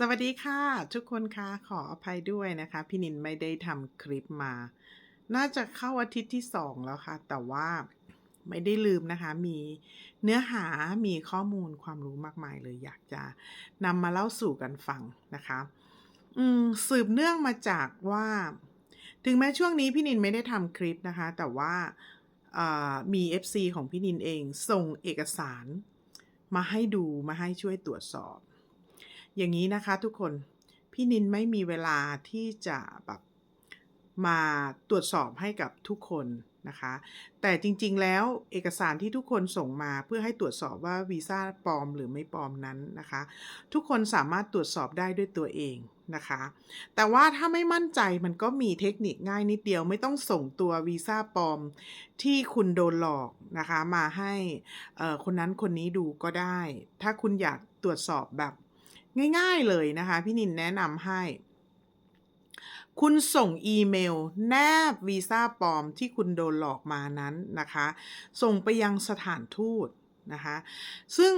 สวัสดีค่ะ ทุกคนคะขออภัยด้วยนะคะ พี่นินไม่ได้ทำคลิปมา น่าจะเข้าอาทิตย์ที่สองแล้วค่ะ แต่ว่าไม่ได้ลืมนะคะ มีเนื้อหามีข้อมูลความรู้มากมายเลยอยากจะนำมาเล่าสู่กันฟังนะคะอืมสืบเนื่องมาจากว่า ถึงแม้ช่วงนี้พี่นินไม่ได้ทำคลิปนะคะ แต่ว่าอ่ามี FC ของพี่นินเองส่งเอกสารมาให้ดูมาให้ช่วยตรวจสอบ อย่างนี้นะคะทุกคน พี่นินไม่มีเวลาที่จะแบบมาตรวจสอบให้กับทุกคนนะคะ แต่จริงๆ แล้วเอกสารที่ทุกคนส่งมาเพื่อให้ตรวจสอบว่าวีซ่าปลอมหรือไม่ปลอมนั้นนะคะ ทุกคนสามารถตรวจสอบได้ด้วยตัวเองนะคะ แต่ว่าถ้าไม่มั่นใจมันก็มีเทคนิคง่ายนิดเดียวไม่ต้องส่งตัววีซ่าปลอมที่คุณโดนหลอกนะคะ มาให้คนนั้นคนนี้ดูก็ได้ ถ้าคุณอยากตรวจสอบแบบ ง่ายๆเลยนะคะ พี่นินแนะนำให้ คุณส่งอีเมล แนบวีซ่าปลอมที่คุณโดนหลอกมานั้นนะคะ ส่งไปยังสถานทูตนะคะ ซึ่ง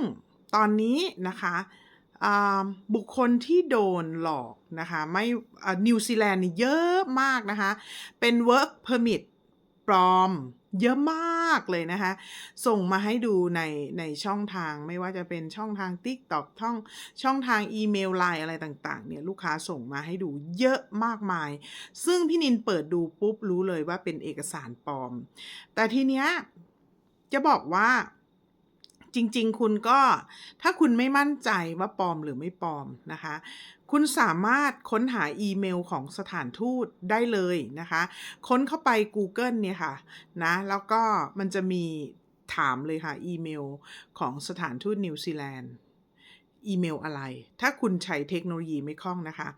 ตอนนี้นะคะบุคคลที่โดนหลอกนะคะไม่นิวซีแลนด์เยอะมากนะคะ เป็น work permit ปลอม เยอะมากเลยนะคะ ส่งมาให้ดูในในช่องทางไม่ว่าจะเป็นช่องทาง TikTok ท่องช่องทางอีเมลไลน์อะไรต่างๆเนี่ยลูกค้าส่งมาให้ดูเยอะมากมาย ซึ่งพี่นินเปิดดูปุ๊บรู้เลยว่าเป็นเอกสารปลอม แต่ทีเนี้ยจะบอกว่าจริง ๆ คุณก็ถ้าคุณไม่มั่นใจว่าปลอมหรือไม่ปลอมนะคะ คุณสามารถค้นหาอีเมลของสถานทูตได้เลยนะคะ ค้นเข้าไป Google เนี่ยค่ะนะแล้วก็มันจะมีถามเลยค่ะ อีเมลของสถานทูตนิวซีแลนด์อีเมลอะไร ถ้าคุณใช้เทคโนโลยีไม่คล่องนะคะ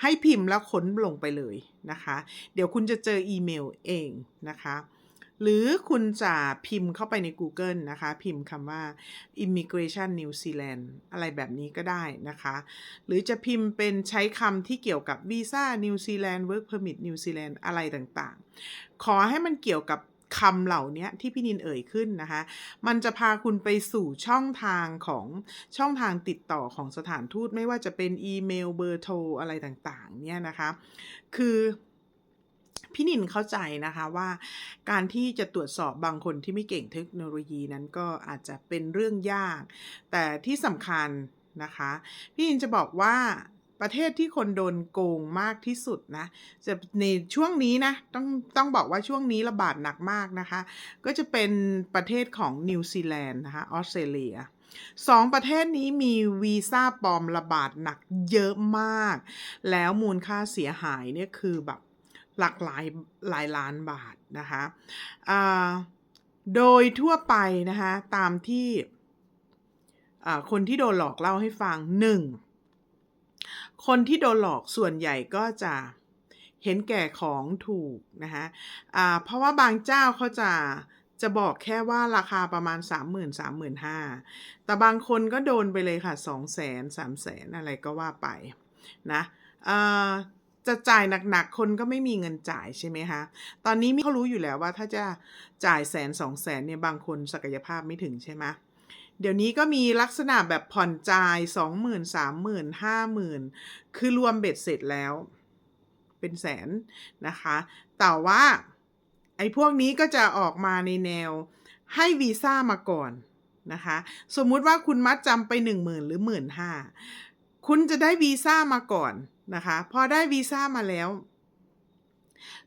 ให้พิมพ์แล้วค้นลงไปเลยนะคะ เดี๋ยวคุณจะเจออีเมลเองนะคะ หรือคุณจะพิมพ์เข้าไปใน Google นะคะ พิมพ์คำว่า immigration New Zealand อะไรแบบนี้ก็ได้นะคะ หรือจะพิมพ์เป็นใช้คำที่เกี่ยวกับวีซ่านิวซีแลนด์ work permit นิวซีแลนด์อะไรต่างๆ ขอให้มันเกี่ยวกับคำเหล่านี้ที่พี่นินเอ่ยขึ้นนะคะ มันจะพาคุณไปสู่ช่องทางของช่องทางติดต่อของสถานทูตไม่ว่าจะเป็นอีเมลเบอร์โทรอะไรต่างๆ เนี่ยนะคะ คือ พี่นินเข้าใจนะคะว่าการที่จะตรวจสอบบางคนที่ไม่เก่งเทคโนโลยีนั้นก็อาจจะเป็นเรื่องยาก แต่ที่สำคัญนะคะ พี่นินจะบอกว่าประเทศที่คนโดนโกงมากที่สุดนะจะในช่วงนี้นะต้องต้องบอกว่าช่วงนี้ระบาดหนักมากนะคะ ก็จะเป็นประเทศของนิวซีแลนด์นะคะออสเตรเลียสองประเทศนี้มีวีซ่าปลอมระบาดหนักเยอะมาก แล้วมูลค่าเสียหายเนี่ยคือแบบ หลักหลายหลายล้านบาทนะคะโดยทั่วไปนะคะตามที่คนที่โดนหลอกเล่าให้ฟังหนึ่งคนที่โดนหลอกส่วนใหญ่ก็จะเห็นแก่ของถูกนะคะอ่าเพราะว่าบางเจ้าเขาจะจะบอกแค่ว่าราคาประมาณ 3 0 0 0 0 3 5 0 0 0แต่บางคนก็โดนไปเลยค่ะ 2 0 0 0 0 0 3 0 0 0 0 อะไรก็ว่าไปนะ จะจ่ายหนักๆ คนก็ไม่มีเงินจ่ายใช่ไหมคะ ตอนนี้เขารู้อยู่แล้วว่าถ้าจะจ่ายแสนสองแสนเนี่ยบางคนศักยภาพไม่ถึงใช่ไหมเดี๋ยวนี้ก็มีลักษณะแบบผ่อนจ่ายสองหมื่นสามหมื่นห้าหมื่นคือรวมเบ็ดเสร็จแล้ว เป็นแสนนะคะ แต่ว่าไอ้พวกนี้ก็จะออกมาในแนวให้วีซ่ามาก่อนนะคะ สมมุติว่าคุณมัดจำไปหนึ่งหมื่นหรือหมื่นห้า คุณจะได้วีซ่ามาก่อนนะคะ พอได้วีซ่ามาแล้ว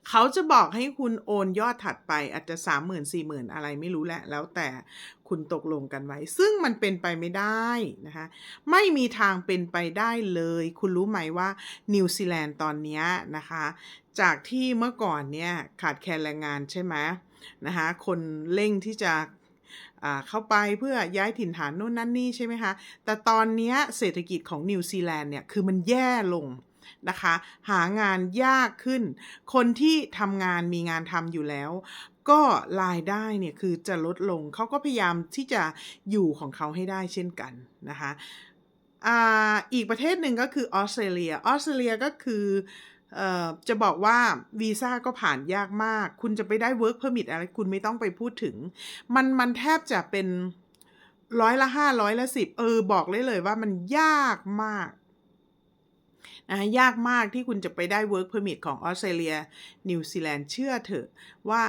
เขาจะบอกให้คุณโอนยอดถัดไปอาจจะสามหมื่นสี่หมื่นอะไรไม่รู้แหละ แล้วแต่คุณตกลงกันไว้ ซึ่งมันเป็นไปไม่ได้นะคะ ไม่มีทางเป็นไปได้เลย คุณรู้ไหมว่านิวซีแลนด์ตอนนี้นะคะ จากที่เมื่อก่อนเนี่ยขาดแคลนแรงงานใช่ไหมนะคะ คนเร่งที่จะ เข้าไปเพื่อย้ายถิ่นฐานโน่นนั่นนี่ใช่ไหมคะ แต่ตอนนี้เศรษฐกิจของนิวซีแลนด์เนี่ยคือมันแย่ลงนะคะ หางานยากขึ้น คนที่ทำงานมีงานทำอยู่แล้ว ก็รายได้เนี่ยคือจะลดลง เขาก็พยายามที่จะอยู่ของเขาให้ได้เช่นกันนะคะอ,อีกประเทศหนึ่งก็คือออสเตรเลีย ออสเตรเลียก็คือ จะบอกว่าวีซ่าก็ผ่านยากมาก คุณจะไปได้ work permit อะไรคุณไม่ต้องไปพูดถึง มันมันแทบจะเป็นร้อยละห้าร้อยละสิบเออ บอกเลยเลยว่ามันยากมากนะยากมากที่คุณจะไปได้ work permit ของออสเตรเลีย นิวซีแลนด์เชื่อเถอะว่า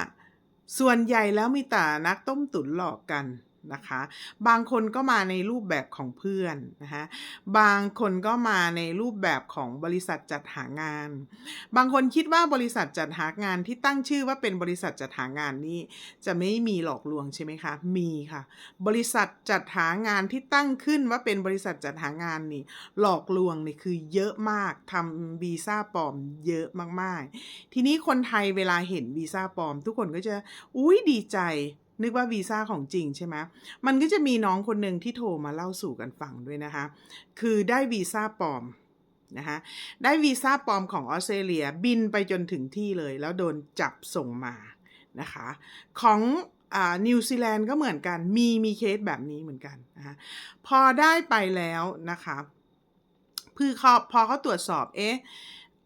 ส่วนใหญ่แล้วมีแต่นักต้มตุ๋นหลอกกัน นะคะ บางคนก็มาในรูปแบบของเพื่อนนะคะบางคนก็มาในรูปแบบของบริษัทจัดหางาน บางคนคิดว่าบริษัทจัดหางานที่ตั้งชื่อว่าเป็นบริษัทจัดหางานนี้ จะไม่มีหลอกลวงใช่ไหมคะ มีค่ะ บริษัทจัดหางานที่ตั้งขึ้นว่าเป็นบริษัทจัดหางานนี่หลอกลวงนี่คือเยอะมากทำวีซ่าปลอมเยอะมากๆ ทีนี้คนไทยเวลาเห็นวีซ่าปลอม ทุกคนก็จะอุ้ยดีใจ นึกว่าวีซ่าของจริงใช่ไหมมันก็จะมีน้องคนหนึ่งที่โทรมาเล่าสู่กันฟังด้วยนะคะ คือได้วีซ่าปลอมนะคะได้วีซ่าปลอมของออสเตรเลียบินไปจนถึงที่เลย แล้วโดนจับส่งมานะคะของนิวซีแลนด์ก็เหมือนกันมีมีเคสแบบนี้เหมือนกันนะคะพอได้ไปแล้วนะคะคือเขาพอเขาตรวจสอบเอ๊ะ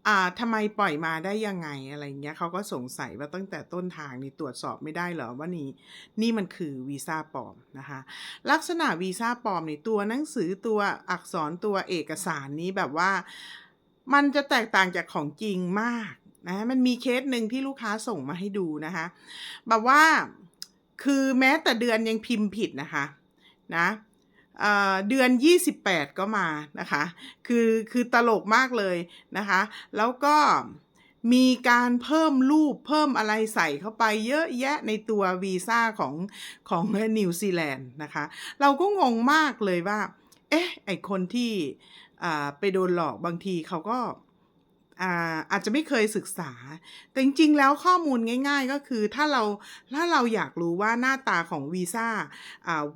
อ่าทำไมปล่อยมาได้ยังไงอะไรเงี้ยเขาก็สงสัยว่าตั้งแต่ต้นทางนี่ตรวจสอบไม่ได้เหรอว่านี่นี่มันคือวีซ่าปลอมนะคะลักษณะวีซ่าปลอมในตัวหนังสือตัวอักษรตัวเอกสารนี้แบบว่า มันจะแตกต่างจากของจริงมากนะมันมีเคสหนึ่งที่ลูกค้าส่งมาให้ดูนะคะแบบว่าคือแม้แต่เดือนยังพิมพ์ผิดนะคะนะ เอ่อเดือน 28 ก็มานะคะ คือคือตลกมากเลยนะคะ แล้วก็มีการเพิ่มรูปเพิ่มอะไรใส่เข้าไปเยอะแยะในตัววีซ่าของของนิวซีแลนด์นะคะ เราก็งงมากเลยว่า เอ๊ะ ไอคนที่ไปโดนหลอกบางทีเขาก็ อาอาจจะไม่เคยศึกษา แต่จริงๆ แล้วข้อมูลง่าย ๆ ก็คือถ้าเราถ้าเราอยากรู้ว่าหน้าตาของวีซ่า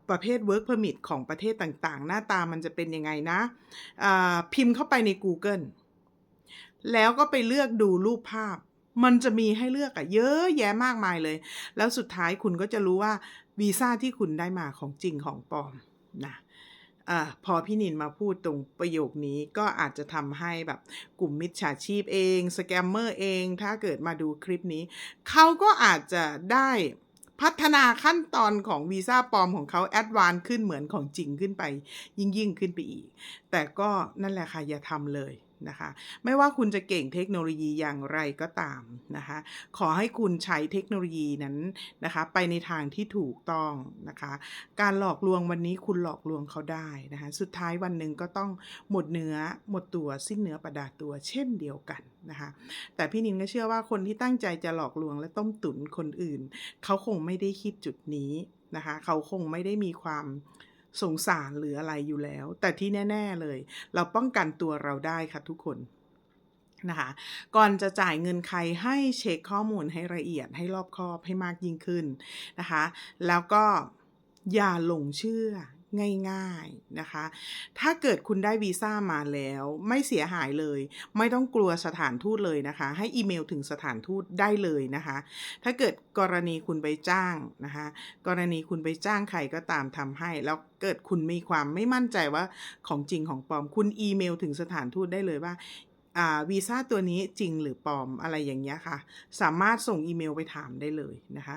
ประเภท work permit ของประเทศต่างๆ หน้าตามันจะเป็นยังไงนะพิมพ์เข้าไปใน Google แล้วก็ไปเลือกดูรูปภาพ มันจะมีให้เลือกอะเยอะแยะมากมายเลย แล้วสุดท้ายคุณก็จะรู้ว่าวีซ่าที่คุณได้มาของจริงของปลอมนะ อพอพี่นินมาพูดตรงประโยคนี้ก็อาจจะทำให้แบบกลุ่มมิจฉาชีพเองสแกมเมอร์เอง ถ้าเกิดมาดูคลิปนี้ เขาก็อาจจะได้พัฒนาขั้นตอนของวีซ่าปลอมของเขาแอดวานขึ้นเหมือนของจริงขึ้นไป ยิ่งยิ่งขึ้นไปอีก แต่ก็นั่นแหละค่ะ อย่าทำเลย นะคะ ไม่ว่าคุณจะเก่งเทคโนโลยีอย่างไรก็ตามนะคะ ขอให้คุณใช้เทคโนโลยีนั้นนะคะ ไปในทางที่ถูกต้องนะคะ การหลอกลวงวันนี้คุณหลอกลวงเขาได้นะคะ สุดท้ายวันหนึ่งก็ต้องหมดเนื้อหมดตัวสิ้นเนื้อประดาตัวเช่นเดียวกันนะคะ แต่พี่นินก็เชื่อว่าคนที่ตั้งใจจะหลอกลวงและต้มตุ๋นคนอื่น เขาคงไม่ได้คิดจุดนี้นะคะ เขาคงไม่ได้มีความ สงสารหรืออะไรอยู่แล้ว แต่ที่แน่ ๆเลย เราป้องกันตัวเราได้ค่ะทุกคนนะคะก่อนจะจ่ายเงินใครให้เช็คข้อมูลให้ละเอียดให้รอบคอบให้มากยิ่งขึ้นนะคะ แล้วก็อย่าหลงเชื่อ ง่ายๆนะคะ ถ้าเกิดคุณได้วีซ่ามาแล้วไม่เสียหายเลย ไม่ต้องกลัวสถานทูตเลยนะคะ ให้อีเมลถึงสถานทูตได้เลยนะคะ ถ้าเกิดกรณีคุณไปจ้างนะคะ กรณีคุณไปจ้างใครก็ตามทำให้ แล้วเกิดคุณมีความไม่มั่นใจว่าของจริงของปลอม คุณอีเมลถึงสถานทูตได้เลยว่าอ่า วีซ่าตัวนี้จริงหรือปลอมอะไรอย่างเงี้ยค่ะ สามารถส่งอีเมลไปถามได้เลยนะคะ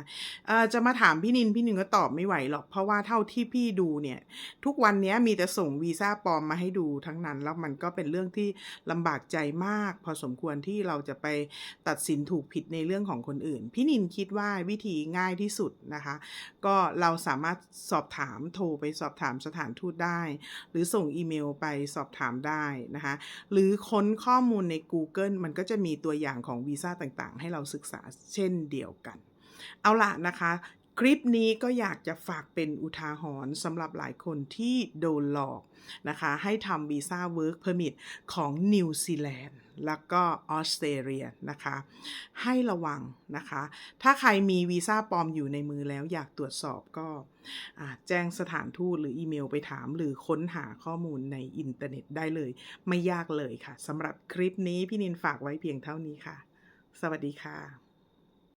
จะมาถามพี่นินพี่นินก็ตอบไม่ไหวหรอก เพราะว่าเท่าที่พี่ดูเนี่ย ทุกวันนี้มีแต่ส่งวีซ่าปลอมมาให้ดูทั้งนั้น แล้วมันก็เป็นเรื่องที่ลำบากใจมาก พอสมควรที่เราจะไปตัดสินถูกผิดในเรื่องของคนอื่น พี่นินคิดว่าวิธีง่ายที่สุดนะคะ ก็เราสามารถสอบถามโทรไปสอบถามสถานทูตได้ หรือส่งอีเมลไปสอบถามได้นะคะ หรือค้นข้อมูลใน Google มันก็จะมีตัวอย่างของวีซ่าต่างๆ ให้เราศึกษาเช่นเดียวกัน เอาละนะคะ คลิปนี้ก็อยากจะฝากเป็นอุทาหรณ์สำหรับหลายคนที่โดนหลอกนะคะ ให้ทำวีซ่า Work Permit ของนิวซีแลนด์แล้วก็ออสเตรเลียนะคะ ให้ระวังนะคะ ถ้าใครมีวีซ่าปลอมอยู่ในมือแล้วอยากตรวจสอบก็แจ้งสถานทูตหรืออีเมลไปถาม หรือค้นหาข้อมูลในอินเทอร์เน็ตได้เลย ไม่ยากเลยค่ะสำหรับคลิปนี้พี่นินฝากไว้เพียงเท่านี้ค่ะ สวัสดีค่ะ